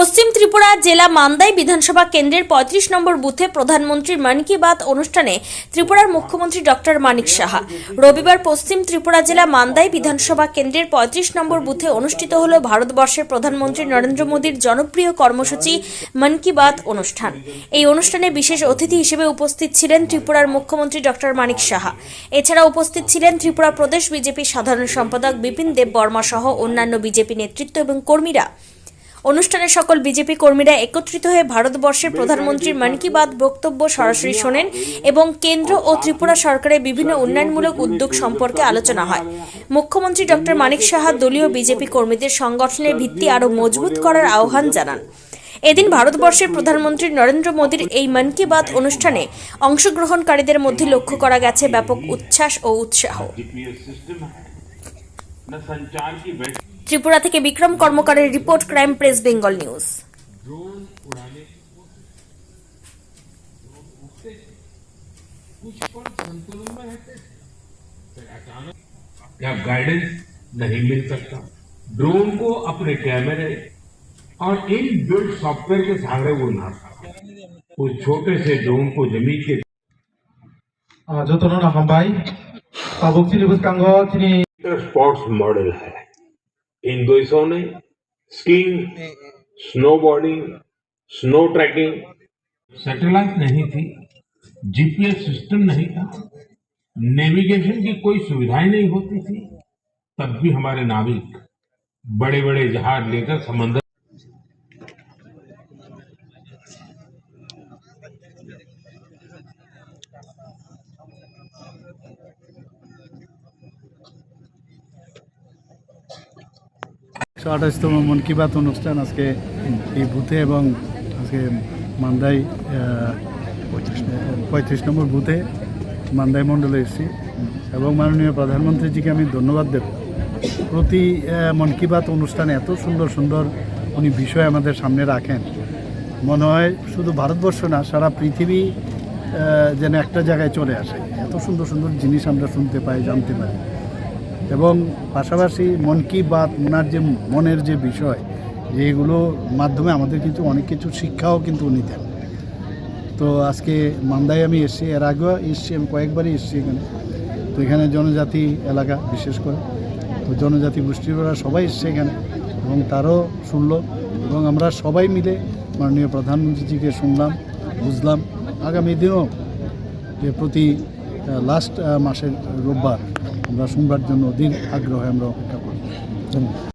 পশ্চিম ত্রিপুরা জেলা মান্দাই বিধানসভা কেন্দ্রের পঁয়ত্রিশ নম্বর বুথে প্রধানমন্ত্রীর মন কি বাত অনুষ্ঠানে ত্রিপুরার মুখ্যমন্ত্রী ডক্টর মানিক সাহা। রবিবার পশ্চিম ত্রিপুরা জেলা মান্দাই বিধানসভা কেন্দ্রের পঁয়ত্রিশ নম্বর বুথে অনুষ্ঠিত হল ভারতবর্ষের প্রধানমন্ত্রী নরেন্দ্র মোদীর জনপ্রিয় কর্মসূচি মন কি বাত অনুষ্ঠান। এই অনুষ্ঠানে বিশেষ অতিথি হিসেবে উপস্থিত ছিলেন ত্রিপুরার মুখ্যমন্ত্রী ডক্টর মানিক সাহা। এছাড়া উপস্থিত ছিলেন ত্রিপুরা প্রদেশ বিজেপি সাধারণ সম্পাদক বিপিন দেব বর্মা সহ অন্যান্য বিজেপি নেতৃত্ব এবং কর্মীরা। অনুষ্ঠানে সকল বিজেপি কর্মীরা একত্রিত হয়ে ভারতবর্ষের প্রধানমন্ত্রীর মন কি বাত বক্তব্য সরাসরি শোনেন এবং কেন্দ্র ও ত্রিপুরা সরকারের বিভিন্ন উন্নয়নমূলক উদ্যোগ সম্পর্কে আলোচনা হয়। মুখ্যমন্ত্রী ডক্টর মানিক সাহা দলীয় বিজেপি কর্মীদের সংগঠনের ভিত্তি আরও মজবুত করার আহ্বান জানান। এদিন ভারতবর্ষের প্রধানমন্ত্রী নরেন্দ্র মোদীর এই মন কি বাত অনুষ্ঠানে অংশগ্রহণকারীদের মধ্যে লক্ষ্য করা গেছে ব্যাপক উচ্ছ্বাস ও উৎসাহ। ত্রিপুরা থেকে Bikram কর্মকারের report crime press Bengal news. Guidance नहीं मिल सकता? ड्रोन को अपने कैमरे और इन बिल्ड सॉफ्टवेयर के सहारे वो ना उस छोटे से ड्रोन को ज़मीन के जो तो ना हम भाई स्पोर्ट्स मॉडल है। इन देशों ने skiing snowboarding snow trekking, satellite नहीं थी, जीपीएस सिस्टम नहीं था, नेविगेशन की कोई सुविधाएँ नहीं होती थी, तब भी हमारे नाविक बड़े बड़े जहाज़ लेकर समंदर একশো আঠাশতম মন কি বাত অনুষ্ঠান আজকে এই বুথে এবং আজকে মান্দাই পঁয়ত্রিশ নম্বর। বুথে মান্দাই মণ্ডলে এসেছি এবং মাননীয় প্রধানমন্ত্রীজিকে আমি ধন্যবাদ দেব। প্রতি মন কি বাত অনুষ্ঠানে এত সুন্দর সুন্দর উনি বিষয় আমাদের সামনে রাখেন। মনে হয় শুধু ভারতবর্ষ না সারা পৃথিবী যেন একটা জায়গায় চলে আসে। এত সুন্দর সুন্দর জিনিস আমরা শুনতে পাই জানতে পারি। এবং পাশাপাশি মন কি বাত ওনার যে মনের যে বিষয়, যে এগুলো মাধ্যমে আমাদের কিন্তু অনেক কিছু শিক্ষাও কিন্তু উনি দেন। তো আজকে মান্দায় আমি এসেছি, এর আগেও এসেছি, আমি কয়েকবারই এসছি এখানে। তো এখানে জনজাতি এলাকা বিশেষ করে। তো জনজাতি গোষ্ঠীরা সবাই এসছে এখানে এবং তারও শুনল এবং আমরা সবাই মিলে মাননীয় প্রধানমন্ত্রীজিকে শুনলাম, বুঝলাম। আগামী দিনও যে প্রতি লাস্ট মাসের রোববার আমরা শুনবার জন্য অধীর আগ্রহে আমরা অপেক্ষা করি। ধন্যবাদ।